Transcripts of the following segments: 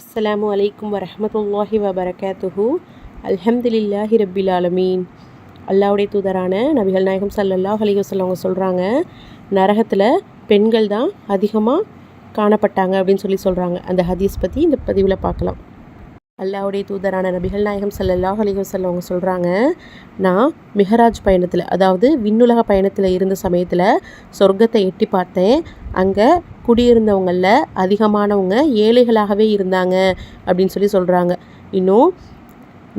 அஸ்ஸலாமு அலைக்கும் வரமத்துல்லாஹி வபரகாத்துஹு. அல்ஹம்துலில்லாஹி ரப்பில் ஆலமீன். அல்லாவுடைய தூதரான நபிகள் நாயகம் சல்லல்லாஹ் அலைஹி வஸல்லம் அவங்க சொல்கிறாங்க நரகத்தில் பெண்கள் தான் அதிகமாக காணப்பட்டாங்க அப்படின்னு சொல்லி சொல்கிறாங்க அந்த ஹதீஸ் பற்றி இந்த பதிவில் பார்க்கலாம். அல்லாவுடைய தூதரான நபிகள் நாயகம் சல்லல்லாஹ் அலைஹி வஸல்லம் அவங்க சொல்கிறாங்க நான் மிஹராஜ் பயணத்தில் அதாவது விண்ணுலக பயணத்தில் இருந்த சமயத்தில் சொர்க்கத்தை எட்டி பார்த்தேன். அங்கே குடியிருந்தவங்களில் அதிகமானவங்க ஏழைகளாகவே இருந்தாங்க அப்படின்னு சொல்லி சொல்கிறாங்க இன்னும்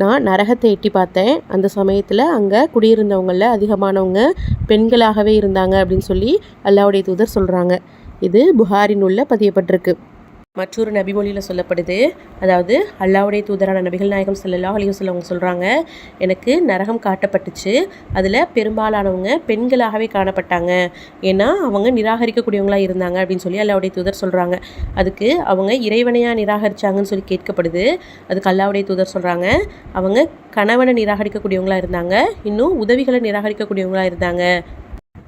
நான் நரகத்தை எட்டி பார்த்தேன். அந்த சமயத்தில் அங்கே குடியிருந்தவங்களில் அதிகமானவங்க பெண்களாகவே இருந்தாங்க அப்படின்னு சொல்லி அல்லாவுடைய தூதர் சொல்கிறாங்க இது புகாரின் உள்ள பதியப்பட்டிருக்கு. மற்றொரு நபிமொழியில் சொல்லப்படுது. அதாவது அல்லாவுடைய தூதரான நபிகள் நாயகம் செல்லல்லா அலைஹி அவங்க சொல்கிறாங்க எனக்கு நரகம் காட்டப்பட்டுச்சு. அதில் பெரும்பாலானவங்க பெண்களாகவே காணப்பட்டாங்க. ஏன்னா அவங்க நிராகரிக்கக்கூடியவங்களாக இருந்தாங்க அப்படின்னு சொல்லி அல்லாவுடைய தூதர் சொல்கிறாங்க அதுக்கு அவங்க இறைவனையாக நிராகரிச்சாங்கன்னு சொல்லி கேட்கப்படுது. அதுக்கு அல்லாவுடைய தூதர் சொல்கிறாங்க அவங்க கணவனை நிராகரிக்கக்கூடியவங்களாக இருந்தாங்க இன்னும் உதவிகளை நிராகரிக்கக்கூடியவங்களாக இருந்தாங்க.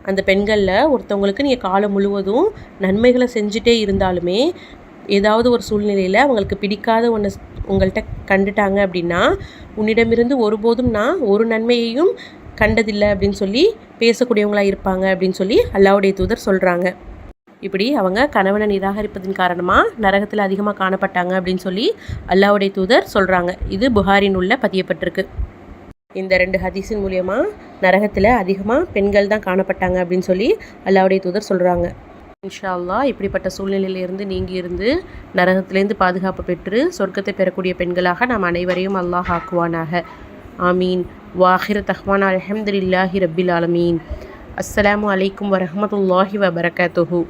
அந்த பெண்களில் ஒருத்தவங்களுக்கு நீங்கள் காலம் முழுவதும் நன்மைகளை செஞ்சுட்டே இருந்தாலுமே ஏதாவது ஒரு சூழ்நிலையில் அவங்களுக்கு பிடிக்காத ஒன்று உங்கள்கிட்ட கண்டுட்டாங்க அப்படின்னா உன்னிடமிருந்து ஒருபோதும் நான் ஒரு நன்மையையும் கண்டதில்லை அப்படின்னு சொல்லி பேசக்கூடியவங்களாக இருப்பாங்க அப்படின்னு சொல்லி அல்லாவுடைய தூதர் சொல்கிறாங்க இப்படி அவங்க கணவனை நிராகரிப்பதன் காரணமாக நரகத்தில் அதிகமாக காணப்பட்டாங்க அப்படின்னு சொல்லி அல்லாவுடைய தூதர் சொல்கிறாங்க இது புகாரின் உள்ள பதியப்பட்டிருக்கு. இந்த ரெண்டு ஹதீஸின் மூலியமாக நரகத்தில் அதிகமாக பெண்கள் தான் காணப்பட்டாங்க அப்படின்னு சொல்லி அல்லாவுடைய தூதர் சொல்கிறாங்க இன்ஷா அல்லாஹ் இப்படிப்பட்ட சூழ்நிலையிலிருந்து நீங்கி இருந்து நரகத்திலேருந்து பாதுகாப்பு பெற்று சொர்க்கத்தை பெறக்கூடிய பெண்களாக நாம் அனைவரையும் அல்லாஹ் ஆக்குவானாக. ஆமீன். வாஹிர தஹ்வான் அலமதுல்லாஹி ரபில் ஆலமீன். அஸ்ஸலாமு அலைக்கும் வரமத்துல்லாஹி வபரகாத்துஹூ.